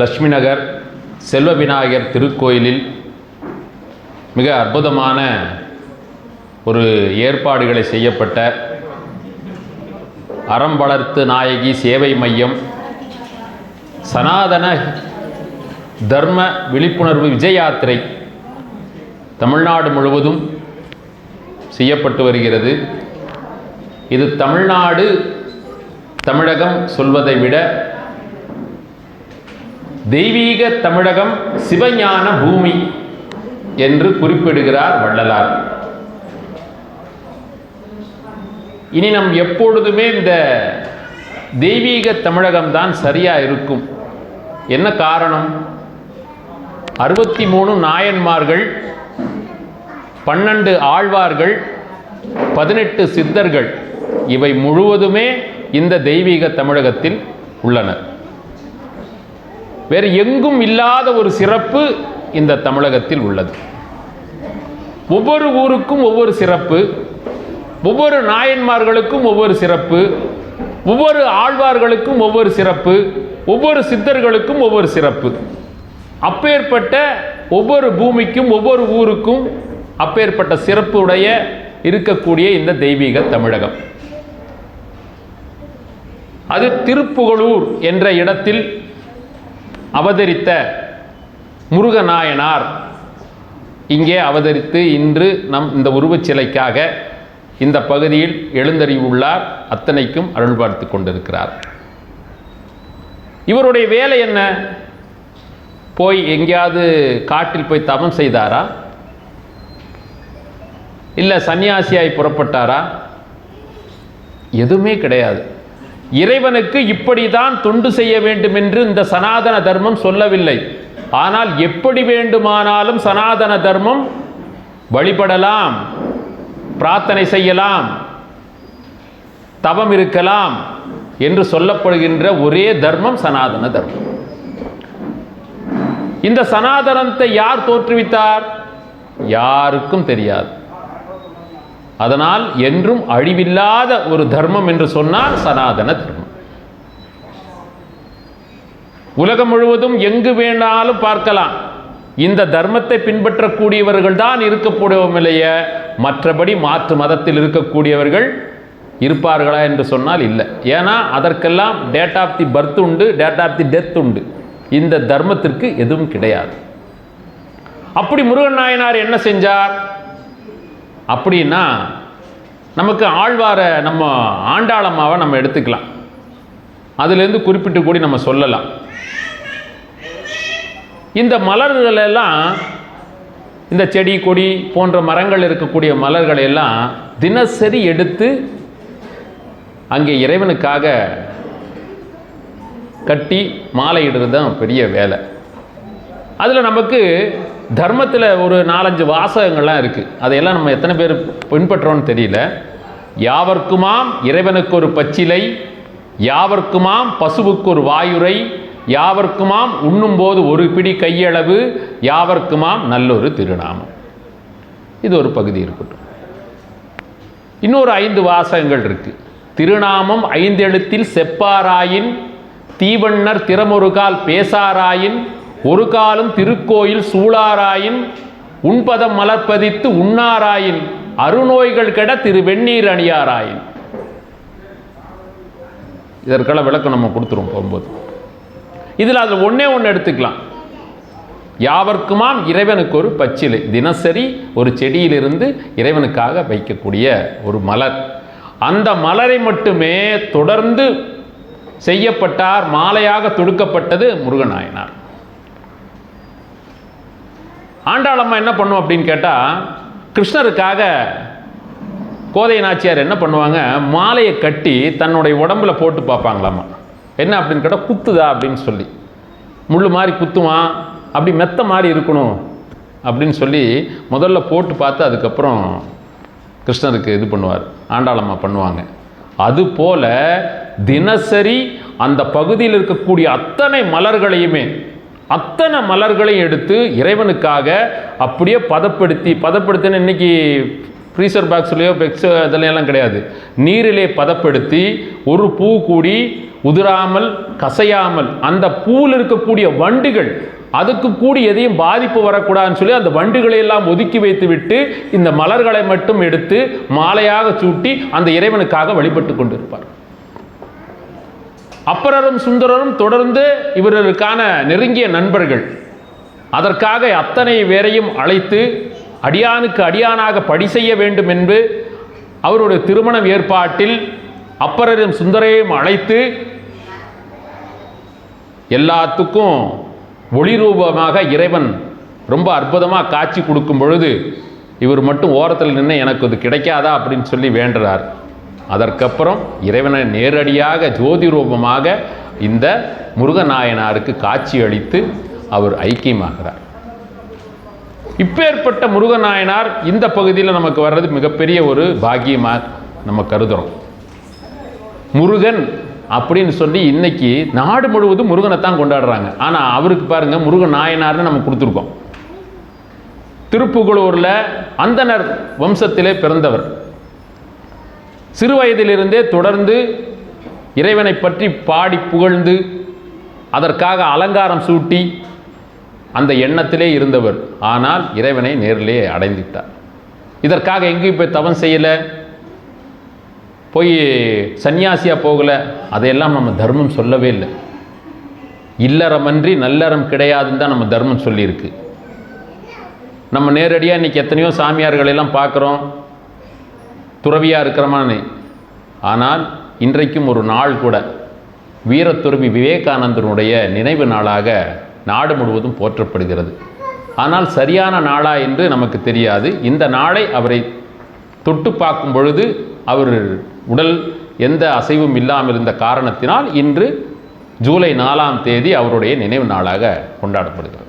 லட்சுமி நகர் செல்வ விநாயகர் திருக்கோயிலில் மிக அற்புதமான ஒரு ஏற்பாடுகளை செய்யப்பட்ட அறம் வளர்த்து நாயகி சேவை மையம் சனாதன தர்ம விழிப்புணர்வு விஜய் யாத்திரை தமிழ்நாடு முழுவதும் செய்யப்பட்டு வருகிறது. இது தமிழ்நாடு தமிழகம் சொல்வதை விட தெய்வீக தமிழகம் சிவஞான பூமி என்று குறிப்பிடுகிறார் வள்ளலார். இனி நம் எப்பொழுதுமே இந்த தெய்வீக தமிழகம் தான் சரியாக இருக்கும். என்ன காரணம்? அறுபத்தி மூணு நாயன்மார்கள் பன்னெண்டு ஆழ்வார்கள் பதினெட்டு சித்தர்கள் இவை முழுவதுமே இந்த தெய்வீக தமிழகத்தில் உள்ளனர். வேறு எங்கும் இல்லாத ஒரு சிறப்பு இந்த தமிழகத்தில் உள்ளது. ஒவ்வொரு ஊருக்கும் ஒவ்வொரு சிறப்பு ஒவ்வொரு நாயன்மார்களுக்கும் ஒவ்வொரு சிறப்பு ஒவ்வொரு ஆழ்வார்களுக்கும் ஒவ்வொரு சிறப்பு ஒவ்வொரு சித்தர்களுக்கும் ஒவ்வொரு சிறப்பு. அப்பேற்பட்ட ஒவ்வொரு பூமிக்கும் ஒவ்வொரு ஊருக்கும் அப்பேற்பட்ட சிறப்பு உடைய இருக்கக்கூடிய இந்த தெய்வீக தமிழகம். அது திருப்புகழூர் என்ற இடத்தில் அவதரித்த முருகநாயனார். இங்கே அவதரித்து இன்று நம் இந்த உருவச் சிலைக்காக இந்த பகுதியில் எழுந்தறிவுள்ளார். அத்தனைக்கும் அருள் பார்த்து கொண்டிருக்கிறார். இவருடைய வேலை என்ன? போய் எங்கேயாவது காட்டில் போய் தவம் செய்தாரா? இல்லை சன்னியாசியாய் புறப்பட்டாரா? எதுவுமே கிடையாது. இறைவனுக்கு இப்படிதான் தொண்டு செய்ய வேண்டும் என்று இந்த சனாதன தர்மம் சொல்லவில்லை. ஆனால் எப்படி வேண்டுமானாலும் சனாதன தர்மம் வழிபடலாம் பிரார்த்தனை செய்யலாம் தவம் இருக்கலாம் என்று சொல்லப்படுகின்ற ஒரே தர்மம் சனாதன தர்மம். இந்த சனாதனத்தை யார் தோற்றுவித்தார்? யாருக்கும் தெரியாது. அதனால் என்றும் அழிவில்லாத ஒரு தர்மம் என்று சொன்னால் சனாதன தர்மம். உலகம் முழுவதும் எங்கு வேணாலும் பார்க்கலாம். இந்த தர்மத்தை பின்பற்றக்கூடியவர்கள் தான் இருக்கக்கூடியவில்லைய மற்றபடி மாற்று மதத்தில் இருக்கக்கூடியவர்கள் இருப்பார்களா என்று சொன்னால் இல்லை. ஏன்னா அதற்கெல்லாம் டேட் ஆஃப் தி பர்த் உண்டு டேட் ஆஃப் தி டெத் உண்டு. இந்த தர்மத்திற்கு எதுவும் கிடையாது. அப்படி முருகன் நாயனார் என்ன செஞ்சார்? அப்படின்னா நமக்கு ஆழ்வார நம்ம ஆண்டாளம்மாவை நம்ம எடுத்துக்கலாம். அதுலேருந்து குறிப்பிட்டு கூடி நம்ம சொல்லலாம். இந்த மலர்களெல்லாம் இந்த செடி கொடி போன்ற மரங்கள் இருக்கக்கூடிய மலர்களை எல்லாம் தினசரி எடுத்து அங்கே இறைவனுக்காக கட்டி மாலையிடுறது தான் பெரிய வேலை. அதில் நமக்கு தர்மத்தில் ஒரு நாலஞ்சு வாசகங்கள்லாம் இருக்குது அதையெல்லாம் நம்ம எத்தனை பேர் பின்பற்றோன்னு தெரியல. யாவர்க்குமாம் இறைவனுக்கு ஒரு பச்சிலை யாவர்க்குமாம் பசுவுக்கு ஒரு வாயுரை யாவர்க்குமாம் உண்ணும்போது ஒரு பிடி கையளவு யாவர்க்குமாம் நல்லொரு திருநாமம். இது ஒரு பகுதி இருக்கட்டும். இன்னொரு ஐந்து வாசகங்கள் இருக்குது திருநாமம் ஐந்தெழுத்தில் செப்பாராயின் தீவண்ணர் திறமொருகால் பேசாராயின் ஒரு காலம் திருக்கோயில் சூளாராயின் உண்பதம் மலர்பதித்து உண்ணாராயின் அருநோய்கள் கெட திரு வெந்நீர் அணியாராயின். இதற்கெல்லாம் விளக்கம் நம்ம கொடுத்துருவோம் போகும்போது. இதில் அதில் ஒன்றே ஒன்று எடுத்துக்கலாம். யாவர்க்குமாம் இறைவனுக்கு ஒரு பச்சிலை. தினசரி ஒரு செடியிலிருந்து இறைவனுக்காக வைக்கக்கூடிய ஒரு மலர். அந்த மலரை மட்டுமே தொடர்ந்து செய்யப்பட்டார் மாலையாக தொடுக்கப்பட்டது முருகநாயனார். ஆண்டாளம்மா என்ன பண்ணும் அப்படின்னு கேட்டால் கிருஷ்ணருக்காக கோதை நாச்சியார் என்ன பண்ணுவாங்க? மாலையை கட்டி தன்னுடைய உடம்புல போட்டு பார்ப்பாங்களாம்மா என்ன அப்படின்னு கேட்டால் குத்துதா அப்படின்னு சொல்லி. முள் மாதிரி குத்துவான் அப்படி மெத்த மாதிரி இருக்கணும் அப்படின்னு சொல்லி முதல்ல போட்டு பார்த்து அதுக்கப்புறம் கிருஷ்ணருக்கு இது பண்ணுவார். ஆண்டாளம்மா பண்ணுவாங்க. அதுபோல் தினசரி அந்த பகுதியில் இருக்கக்கூடிய அத்தனை மலர்களையுமே அத்தனை மலர்களையும் எடுத்து இறைவனுக்காக அப்படியே பதப்படுத்தி பதப்படுத்தினு இன்னைக்கு ஃப்ரீசர் பாக்ஸ்லேயோ பெக்ஸோ இதெல்லாம் கிடையாது. நீரிலே பதப்படுத்தி ஒரு பூ கூடி உதிராமல் கசையாமல் அந்த பூவில் இருக்கக்கூடிய வண்டுகள் அதுக்கு கூடி எதையும் பாதிப்பு வரக்கூடாதுன்னு சொல்லி அந்த வண்டுகளை எல்லாம் ஒதுக்கி வைத்து விட்டு இந்த மலர்களை மட்டும் எடுத்து மாலையாக சூட்டி அந்த இறைவனுக்காக வழிபட்டு கொண்டிருப்பார். அப்பரரும் சுந்தரரும் தொடர்ந்து இவர்களுக்கான நெருங்கிய நண்பர்கள். அதற்காக அத்தனை பேரையும் அழைத்து அடியானுக்கு அடியானாக படி செய்ய வேண்டும் என்று அவருடைய திருமணம் ஏற்பாட்டில் அப்பரரும் சுந்தரையும் அழைத்து எல்லாத்துக்கும் ஒளி ரூபமாக இறைவன் ரொம்ப அற்புதமாக காட்சி கொடுக்கும் பொழுது இவர் மட்டும் ஓரத்தில் நின்று எனக்கு இது கிடைக்காதா அப்படின்னு சொல்லி வேண்டுறார். அதற்கப்புறம் இறைவனை நேரடியாக ஜோதி ரூபமாக இந்த முருகநாயனாருக்கு காட்சி அளித்து அவர் ஐக்கியமாகிறார். இப்பேற்பட்ட முருகநாயனார் இந்த பகுதியில் நமக்கு வர்றது மிகப்பெரிய ஒரு பாக்கியமாக நம்ம கருதுகிறோம் முருகன் அப்படின்னு சொல்லி இன்னைக்கு நாடு முழுவதும் முருகனை தான் கொண்டாடுறாங்க. ஆனால் அவருக்கு பாருங்க முருகன் நாயனார்னு நம்ம கொடுத்துருக்கோம். திருப்புகலூரில் அந்தனர் வம்சத்திலே பிறந்தவர். சிறு வயதிலிருந்தே தொடர்ந்து இறைவனை பற்றி பாடி புகழ்ந்து அதற்காக அலங்காரம் சூட்டி அந்த எண்ணத்திலே இருந்தவர். ஆனால் இறைவனை நேரிலே அடைந்துவிட்டார். இதற்காக எங்கேயும் போய் தவம் செய்யலை. போய் சன்னியாசியாக போகலை. அதையெல்லாம் நம்ம தர்மம் சொல்லவே இல்லை. இல்லறமன்றி நல்லறம் கிடையாதுன்னு தான் நம்ம தர்மம் சொல்லியிருக்கு. நம்ம நேரடியாக இன்றைக்கி எத்தனையோ சாமியார்களெல்லாம் பார்க்குறோம். துறவியாக இருக்கிறமானே. ஆனால் இன்றைக்கும் ஒரு நாள் கூட வீரத்துறவி விவேகானந்தனுடைய நினைவு நாளாக நாடு முழுவதும் போற்றப்படுகிறது. ஆனால் சரியான நாளா என்று நமக்கு தெரியாது. இந்த நாளை அவரை தொட்டு பார்க்கும் பொழுது அவர் உடல் எந்த அசைவும் இல்லாமல் இருந்த காரணத்தினால் இன்று ஜூலை நாலாம் தேதி அவருடைய நினைவு நாளாக கொண்டாடப்படுகிறது.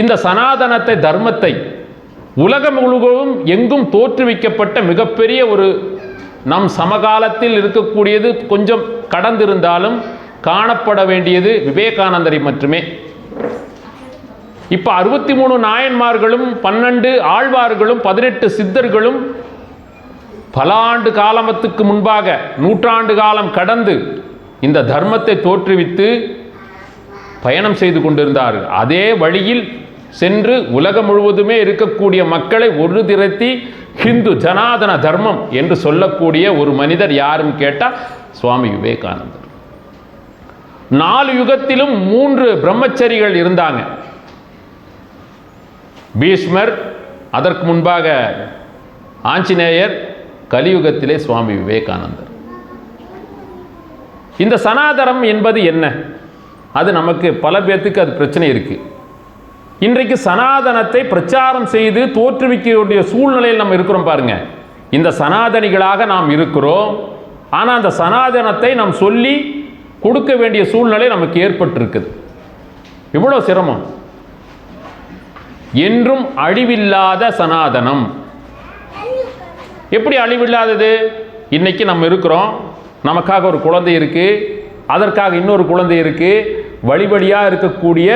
இந்த சனாதனத்தை தர்மத்தை உலகம் முழுவதும் எங்கும் தோற்றுவிக்கப்பட்ட மிகப்பெரிய ஒரு நம் சமகாலத்தில் இருக்கக்கூடியது கொஞ்சம் கடந்திருந்தாலும் காணப்பட வேண்டியது விவேகானந்தரை மட்டுமே. இப்போ அறுபத்தி மூணு நாயன்மார்களும் பன்னெண்டு ஆழ்வார்களும் பதினெட்டு சித்தர்களும் பல ஆண்டு காலமத்துக்கு முன்பாக நூற்றாண்டு காலம் கடந்து இந்த தர்மத்தை தோற்றுவித்து பயணம் செய்து கொண்டிருந்தார்கள். அதே வழியில் சென்று உலகம் முழுவதுமே இருக்கக்கூடிய மக்களை ஒரு திரட்டி ஹிந்து ஜனாதன தர்மம் என்று சொல்லக்கூடிய ஒரு மனிதர் யாரும் கேட்டால் சுவாமி விவேகானந்தர். நாலு யுகத்திலும் மூன்று பிரம்மச்சரிகள் இருந்தாங்க. பீஷ்மர் அதற்கு முன்பாக ஆஞ்சநேயர் கலியுகத்திலே சுவாமி விவேகானந்தர். இந்த சனாதனம் என்பது என்ன? அது நமக்கு பல பேர்த்துக்கு அது பிரச்சனை இருக்கு. இன்றைக்கு சனாதனத்தை பிரச்சாரம் செய்து தோற்றுவிக்க வேண்டிய சூழ்நிலையில் நம்ம இருக்கிறோம் பாருங்க. இந்த சனாதனிகளாக நாம் இருக்கிறோம். ஆனால் அந்த சனாதனத்தை நாம் சொல்லி கொடுக்க வேண்டிய சூழ்நிலை நமக்கு ஏற்பட்டிருக்குது. இவ்வளோ சிரமம். என்றும் அழிவில்லாத சனாதனம். எப்படி அழிவில்லாதது? இன்னைக்கு நம்ம இருக்கிறோம். நமக்காக ஒரு குழந்தை இருக்குது அதற்காக இன்னொரு குழந்தை இருக்குது வழி வழியாக இருக்கக்கூடிய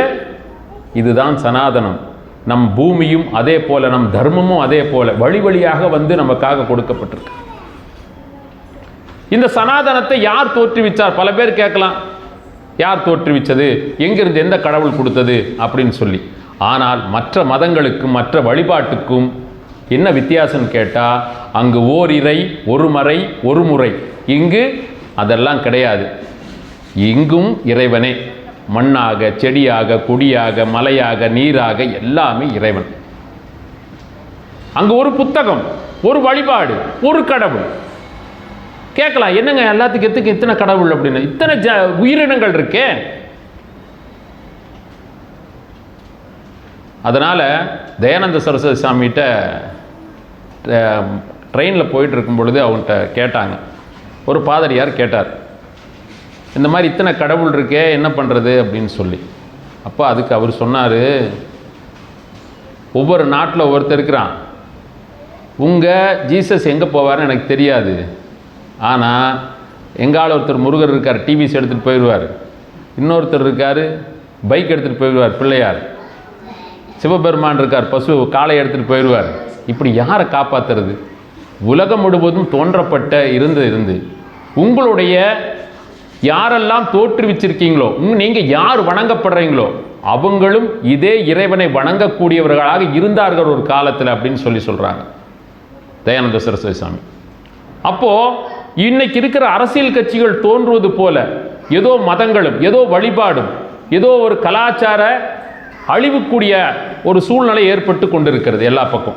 இதுதான் சனாதனம். நம் பூமியும் அதே போல நம் தர்மமும் அதே போல வழி வழியாக வந்து நமக்காக கொடுக்கப்பட்டிருக்கு. இந்த சனாதனத்தை யார் தோற்றுவிச்சார்? பல பேர் கேட்கலாம். யார் தோற்றுவிச்சது? எங்கிருந்து எந்த கடவுள் கொடுத்தது? அப்படின்னு சொல்லி. ஆனால் மற்ற மதங்களுக்கும் மற்ற வழிபாட்டுக்கும் என்ன வித்தியாசம் கேட்டால் அங்கு ஓர் இறை ஒரு மறை ஒரு முறை. இங்கு அதெல்லாம் கிடையாது. இங்கும் இறைவனே. மண்ணாக செடியாக கொடியாக மலையாக நீராக எல்லாமே இறைவன். அங்கே ஒரு புத்தகம் ஒரு வழிபாடு ஒரு கடவுள். கேட்கலாம் என்னங்க எல்லாத்துக்கும் எத்துக்கு இத்தனை கடவுள் அப்படின்னு? இத்தனை ஜ உயிரினங்கள் இருக்கே. அதனால் தயானந்த சரஸ்வதி சாமிகிட்ட ட்ரெயினில் போயிட்டு இருக்கும் பொழுது அவன்கிட்ட கேட்டாங்க. ஒரு பாதிரியார் கேட்டார் இந்த மாதிரி இத்தனை கடவுள் இருக்கே என்ன பண்ணுறது அப்படின்னு சொல்லி. அப்போ அதுக்கு அவர் சொன்னார் ஒவ்வொரு நாட்டில் ஒவ்வொருத்தர் இருக்கிறான். உங்கள் ஜீசஸ் எங்கே போவார்னு எனக்கு தெரியாது. ஆனால் எங்கால ஒருத்தர் முருகர் இருக்கார் டிவிஸ் எடுத்துகிட்டு போயிடுவார் இன்னொருத்தர் இருக்கார் பைக் எடுத்துகிட்டு போயிடுவார் பிள்ளையார். சிவபெருமான் இருக்கார் பசு காலை எடுத்துகிட்டு போயிடுவார் இப்படி யாரை காப்பாத்துறது? உலகம் முழுவதும் தோன்றப்பட்ட இருந்து இருந்து. உங்களுடைய யாரெல்லாம் தோற்றுவிச்சிருக்கீங்களோ நீங்கள் யார் வணங்கப்படுறீங்களோ அவங்களும் இதே இறைவனை வணங்கக்கூடியவர்களாக இருந்தார்கள் ஒரு காலத்தில் அப்படின்னு சொல்லி சொல்கிறாங்க தயானந்த சரஸ்வதி சாமி அப்போது இன்னைக்கு இருக்கிற அரசியல் கட்சிகள் தோன்றுவது போல ஏதோ மதங்களும் ஏதோ வழிபாடும் ஏதோ ஒரு கலாச்சார அழிவுக்கூடிய ஒரு சூழ்நிலை ஏற்பட்டு கொண்டிருக்கிறது எல்லா பக்கம்.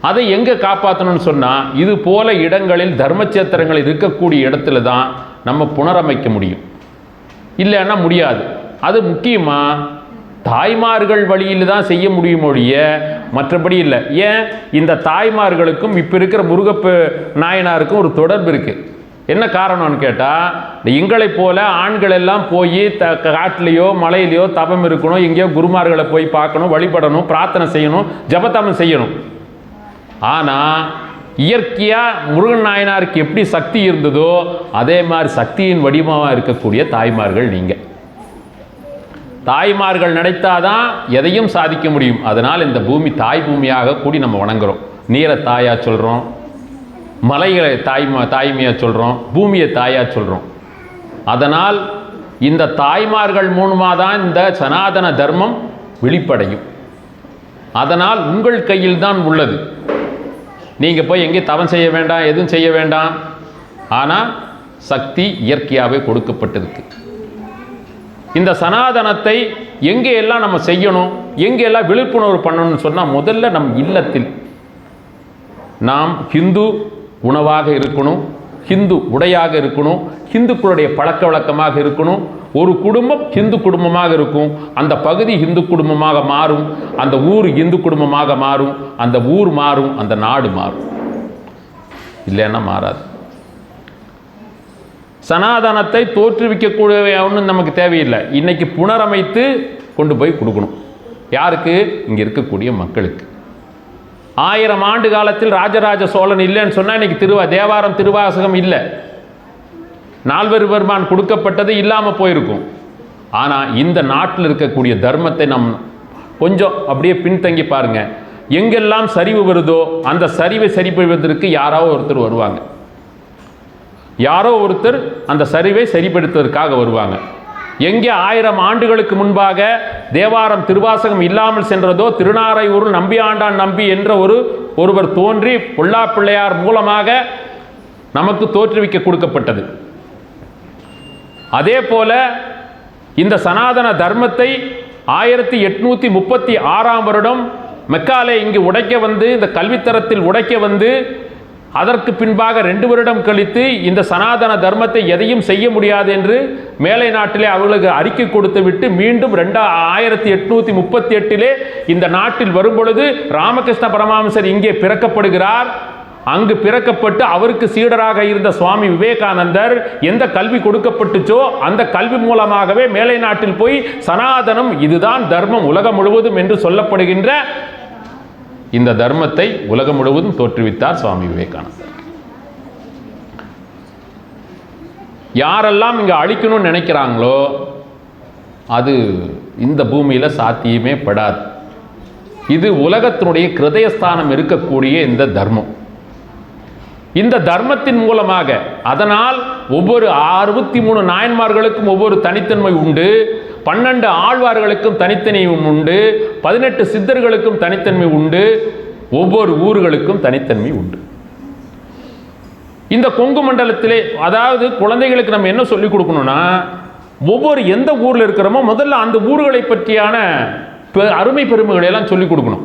அதை எங்கே காப்பாற்றணும்னு சொன்னால் இது போல இடங்களில் தர்மச்சேத்திரங்கள் இருக்கக்கூடிய இடத்துல தான் நம்ம புனரமைக்க முடியும். இல்லைன்னா முடியாது. அது முக்கியமாக தாய்மார்கள் வழியில் தான் செய்ய முடியும் ஒழிய மற்றபடி இல்லை. ஏன்? இந்த தாய்மார்களுக்கும் இப்போ இருக்கிற முருகப்ப நாயனாருக்கும் ஒரு தொடர்பு இருக்குது என்ன காரணம்னு கேட்டால் எங்களைப் போல ஆண்கள் எல்லாம் போய் த காட்டிலேயோ மலையிலையோ தபம் இருக்கணும் எங்கேயோ குருமார்களை போய் பார்க்கணும் வழிபடணும் பிரார்த்தனை செய்யணும் ஜபத்தமம் செய்யணும். ஆனால் இயற்கையாக முருகன் நாயனாருக்கு எப்படி சக்தி இருந்ததோ அதே மாதிரி சக்தியின் வடிவமாக இருக்கக்கூடிய தாய்மார்கள் நீங்கள் தாய்மார்கள் நினைத்தாதான் எதையும் சாதிக்க முடியும். அதனால் இந்த பூமி தாய் பூமியாக கூடி நம்ம வணங்குறோம். நீரை தாயாக சொல்கிறோம் மலைகளை தாய் தாய்மையாக சொல்கிறோம் பூமியை தாயாக சொல்கிறோம் அதனால் இந்த தாய்மார்கள் மூலமாக தான் இந்த சனாதன தர்மம் வெளிப்படையும். அதனால் உங்கள் கையில் தான் உள்ளது. நீங்கள் போய் எங்கேயும் தவம் செய்ய வேண்டாம் எதுவும் செய்ய வேண்டாம். ஆனால் சக்தி இயற்கையாகவே கொடுக்கப்பட்டிருக்கு. இந்த சனாதனத்தை எங்கே எல்லாம் நம்ம செய்யணும் எங்கே எல்லாம் விழிப்புணர்வு பண்ணணும்னு சொன்னால் முதல்ல நம் இல்லத்தில். நாம் ஹிந்து உணவாக இருக்கணும் ஹிந்து உடையாக இருக்கணும் ஹிந்துக்களுடைய பழக்க வழக்கமாக இருக்கணும். ஒரு குடும்பம் ஹிந்து குடும்பமாக இருக்கும். அந்த பகுதி ஹிந்து குடும்பமாக மாறும். அந்த ஊர் இந்து குடும்பமாக மாறும். அந்த ஊர் மாறும். அந்த நாடு மாறும். இல்லைன்னா மாறாது. சனாதனத்தை தோற்றுவிக்கக்கூடிய ஒன்றும் நமக்கு தேவையில்லை. இன்னைக்கு புனரமைத்து கொண்டு போய் கொடுக்கணும். யாருக்கு? இங்கே இருக்கக்கூடிய மக்களுக்கு. ஆயிரம் ஆண்டு காலத்தில் ராஜராஜ சோழன் இல்லைன்னு சொன்னால் இன்றைக்கி திருவா தேவாரம் திருவாசகம் இல்லை. நால்வர் பெருமான் கொடுக்கப்பட்டது இல்லாமல் போயிருக்கும். ஆனால் இந்த நாட்டில் இருக்கக்கூடிய தர்மத்தை நம் கொஞ்சம் அப்படியே பின்தங்கி பாருங்க. எங்கெல்லாம் சரிவு வருதோ அந்த சரிவை சரி செய்வதற்கு யாரோ ஒருத்தர் வருவாங்க. யாரோ ஒருத்தர் அந்த சரிவை சரிப்படுத்துவதற்காக வருவாங்க. எங்கே ஆயிரம் ஆண்டுகளுக்கு முன்பாக தேவாரம் திருவாசகம் இல்லாமல் சென்றதோ திருநாரையூர் நம்பியாண்டான் நம்பி என்ற ஒரு ஒருவர் தோன்றி பொல்லா பிள்ளையார் மூலமாக நமக்கு தோற்றுவிக்க கொடுக்கப்பட்டது. அதே போல இந்த சனாதன தர்மத்தை ஆயிரத்தி எட்நூத்தி முப்பத்தி ஆறாம் வருடம் மெக்காலே இங்கு உடைக்க வந்து இந்த கல்வித்தரத்தில் உடைக்க வந்து அதற்கு பின்பாக ரெண்டு வருடம் கழித்து இந்த சனாதன தர்மத்தை எதையும் செய்ய முடியாது என்று மேலை நாட்டிலே அவர்களுக்கு அறிக்கை கொடுத்து விட்டு மீண்டும் ரெண்டா ஆயிரத்தி எட்நூற்றி முப்பத்தி எட்டிலே இந்த நாட்டில் வரும்பொழுது ராமகிருஷ்ண பரமஹம்சர் இங்கே பிறக்கப்படுகிறார். அங்கு பிறக்கப்பட்டு அவருக்கு சீடராக இருந்த சுவாமி விவேகானந்தர் எந்த கல்வி கொடுக்கப்பட்டுச்சோ அந்த கல்வி மூலமாகவே மேலை நாட்டில் போய் சனாதனம் இதுதான் தர்மம் உலகம் முழுவதும் என்று சொல்லப்படுகின்ற இந்த தர்மத்தை உலகம் முழுவதும் தோற்றுவித்தார் சுவாமி விவேகானந்தர். யாரெல்லாம் இங்கே அழிக்கணும்னு நினைக்கிறாங்களோ அது இந்த பூமியில் சாத்தியமே படாது. இது உலகத்தினுடைய கிருதயஸ்தானம் இருக்கக்கூடிய இந்த தர்மம். இந்த தர்மத்தின் மூலமாக அதனால் ஒவ்வொரு அறுபத்தி மூணு நாயன்மார்களுக்கும் ஒவ்வொரு தனித்தன்மை உண்டு. பன்னெண்டு ஆழ்வார்களுக்கும் தனித்தன்மை உண்டு பதினெட்டு சித்தர்களுக்கும் தனித்தன்மை உண்டு ஒவ்வொரு ஊர்களுக்கும் தனித்தன்மை உண்டு. இந்த கொங்கு மண்டலத்திலே அதாவது குழந்தைகளுக்கு நம்ம என்ன சொல்லிக் கொடுக்கணும்னா ஒவ்வொரு எந்த ஊரில் இருக்கிறோமோ முதல்ல அந்த ஊர்களை பற்றியான பெ- அருமை பெருமைகளை எல்லாம் சொல்லிக் கொடுக்கணும்.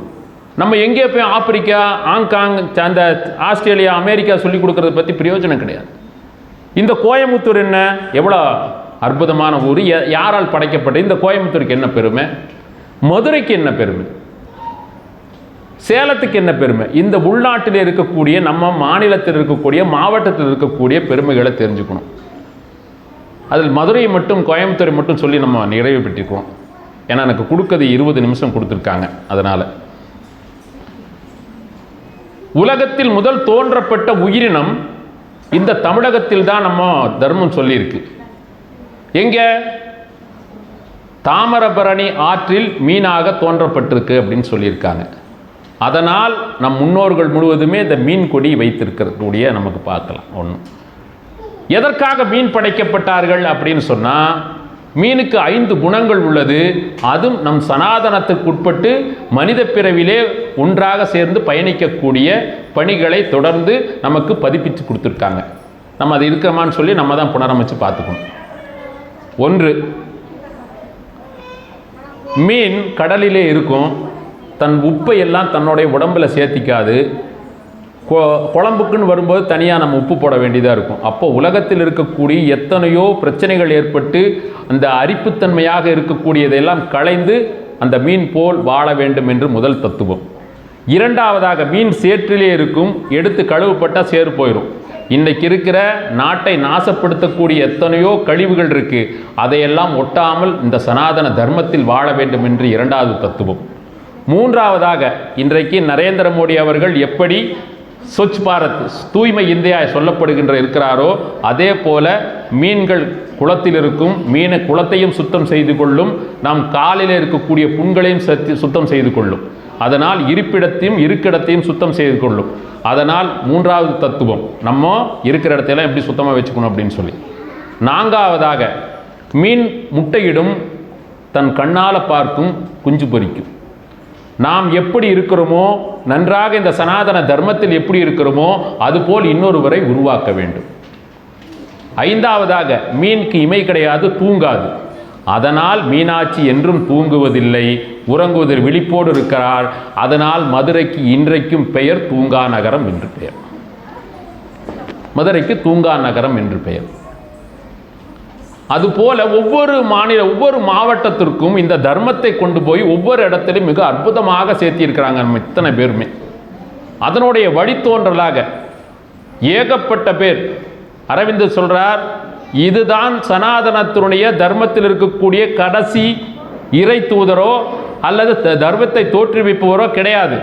நம்ம எங்கே போய் ஆப்பிரிக்கா ஹாங்காங் அந்த ஆஸ்திரேலியா அமெரிக்கா சொல்லிக் கொடுக்கறத பற்றி பிரயோஜனம் கிடையாது. இந்த கோயம்புத்தூர் என்ன எவ்வளோ அற்புதமான ஊர். யாரால் படைக்கப்பட்ட இந்த கோயம்புத்தூருக்கு என்ன பெருமை? மதுரைக்கு என்ன பெருமை? சேலத்துக்கு என்ன பெருமை? இந்த உள்நாட்டில் இருக்கக்கூடிய நம்ம மாநிலத்தில் இருக்கக்கூடிய மாவட்டத்தில் இருக்கக்கூடிய பெருமைகளை தெரிஞ்சுக்கணும். அதில் மதுரையை மட்டும் கோயம்புத்தூரை மட்டும் சொல்லி நம்ம நிறைவு பெற்றிருக்கோம் ஏன்னா எனக்கு கொடுக்கறது இருபது நிமிஷம் கொடுத்துருக்காங்க அதனால். உலகத்தில் முதல் தோன்றப்பட்ட உயிரினம் இந்த தமிழகத்தில் தான் நம்ம தர்மம் சொல்லியிருக்கு. எங்க? தாமரபரணி ஆற்றில் மீனாக தோன்றப்பட்டிருக்கு அப்படின்னு சொல்லியிருக்காங்க. அதனால் நம் முன்னோர்கள் முழுவதுமே இந்த மீன் கொடி வைத்திருக்கக்கூடிய நமக்கு பார்க்கலாம் ஒன்று எதற்காக மீன் படைக்கப்பட்டார்கள் அப்படின்னு சொன்னால் மீனுக்கு ஐந்து குணங்கள் உள்ளது. அதுவும் நம் சனாதனத்துக்கு உட்பட்டு மனித பிறவிலே ஒன்றாக சேர்ந்து பயணிக்கக்கூடிய பணிகளை தொடர்ந்து நமக்கு பதிப்பித்து கொடுத்துருக்காங்க. நம்ம அது இருக்கிறோமான்னு சொல்லி நம்ம தான் புனரமைச்சு பார்த்துக்கணும். ஒன்று மீன் கடலிலே இருக்கும் தன் உப்பை எல்லாம் தன்னுடைய உடம்பில் சேர்த்திக்காது. கொ- குழம்புக்குன்னு வரும்போது தனியாக நம்ம உப்பு போட வேண்டியதாக இருக்கும். அப்போ உலகத்தில் இருக்கக்கூடிய எத்தனையோ பிரச்சனைகள் ஏற்பட்டு அந்த அரிப்புத்தன்மையாக இருக்கக்கூடியதெல்லாம் களைந்து அந்த மீன் போல் வாழ வேண்டும் என்று முதல் தத்துவம். இரண்டாவதாக மீன் சேற்றிலே இருக்கும் எடுத்து கழுவுப்பட்டால் சேறு போயிடும் இன்றைக்கு இருக்கிற நாட்டை நாசப்படுத்தக்கூடிய எத்தனையோ கழிவுகள் இருக்குது அதையெல்லாம் ஒட்டாமல் இந்த சனாதன தர்மத்தில் வாழ வேண்டும் என்று இரண்டாவது தத்துவம். மூன்றாவதாக இன்றைக்கு நரேந்திர மோடி அவர்கள் எப்படி ஸ்வச் பாரத் தூய்மை இந்தியா சொல்லப்படுகின்ற இருக்கிறாரோ அதே போல மீன்கள் குளத்தில் இருக்கும் மீனை குளத்தையும் சுத்தம் செய்து கொள்ளும் நாம் காலில் இருக்கக்கூடிய புண்களையும் சத்தி- சுத்தம் செய்து கொள்ளும். அதனால் இருப்பிடத்தையும் இருக்கிடத்தையும் சுத்தம் செய்து கொள்ளும். அதனால் மூன்றாவது தத்துவம் நம்ம இருக்கிற இடத்தையெல்லாம் எப்படி சுத்தமாக வச்சுக்கணும் அப்படின்னு சொல்லி. நான்காவதாக மீன் முட்டையிடும் தன் கண்ணால் பார்க்கும் குஞ்சு பொரிக்கும் நாம் எப்படி இருக்கிறோமோ நன்றாக இந்த சனாதன தர்மத்தில் எப்படி இருக்கிறோமோ அதுபோல் இன்னொருவரை உருவாக்க வேண்டும். ஐந்தாவதாக மீனுக்கு இமை கிடையாது தூங்காது. அதனால் மீனாட்சி என்றும் தூங்குவதில்லை. உறங்குவதில் விழிப்போடு இருக்கிறார் அதனால் மதுரைக்கு இன்றைக்கும் பெயர் தூங்கா நகரம் என்று பெயர். மதுரைக்கு தூங்கா நகரம் என்று பெயர். அதுபோல ஒவ்வொரு மாநில ஒவ்வொரு மாவட்டத்திற்கும் இந்த தர்மத்தை கொண்டு போய் ஒவ்வொரு இடத்திலும் மிக அற்புதமாக சேர்த்திருக்கிறாங்க நம்ம இத்தனை பேருமே. அதனுடைய வழித்தோன்றலாக ஏகப்பட்ட பேர். அரவிந்தர் சொல்கிறார் இதுதான் சனாதனத்தினுடைய தர்மத்தில் இருக்கக்கூடிய கடைசி இறை தூதரோ அல்லது த- தர்மத்தை தோற்றுவிப்பவரோ கிடையாது.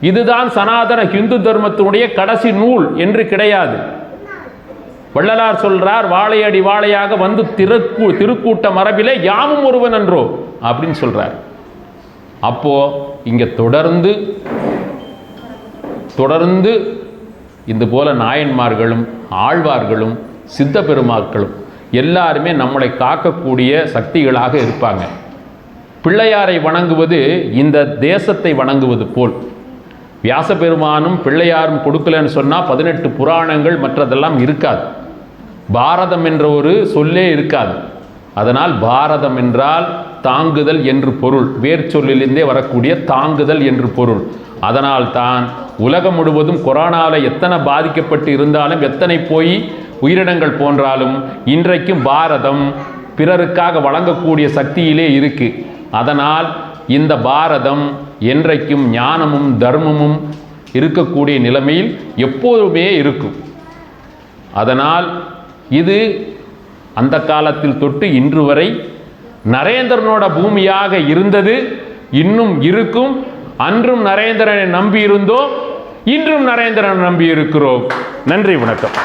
இதுதான் சனாதன இந்து தர்மத்தினுடைய கடைசி நூல் என்று கிடையாது. வள்ளலார் சொல்றார் வாழையடி வாழையாக வந்து திருக்கு திருக்கூட்ட மரபிலே யாமும் ஒருவன் என்றோ அப்படின்னு சொல்றார். அப்போ இங்க தொடர்ந்து தொடர்ந்து இது போல நாயன்மார்களும் ஆழ்வார்களும் சித்த பெருமாக்களும் எல்லாருமே நம்மளை காக்கக்கூடிய சக்திகளாக இருப்பாங்க. பிள்ளையாரை வணங்குவது இந்த தேசத்தை வணங்குவது போல். வியாச பெருமானும் பிள்ளையாரும் கொடுக்கலன்னு சொன்னால் பதினெட்டு புராணங்கள் மற்றதெல்லாம் இருக்காது. பாரதம் என்ற ஒரு சொல்லே இருக்காது. அதனால் பாரதம் என்றால் தாங்குதல் என்று பொருள். வேர் சொல்லிலிருந்தே வரக்கூடிய தாங்குதல் என்று பொருள். அதனால் தான் உலகம் முழுவதும் கொரோனாவில் எத்தனை பாதிக்கப்பட்டு இருந்தாலும் எத்தனை போய் உயிரினங்கள் போன்றாலும் இன்றைக்கும் பாரதம் பிறருக்காக வழங்கக்கூடிய சக்தியிலே இருக்கு. அதனால் இந்த பாரதம் என்றைக்கும் ஞானமும் தர்மமும் இருக்கக்கூடிய நிலைமையில் எப்போதுமே இருக்கும். அதனால் இது அந்த காலத்தில் தொட்டு இன்று வரை நரேந்திரனோட பூமியாக இருந்தது இன்னும் இருக்கும். அன்றும் நரேந்திரனை நம்பியிருந்தோம் இன்றும் நரேந்திரனை நம்பி இருக்கிறோம் நன்றி வணக்கம்.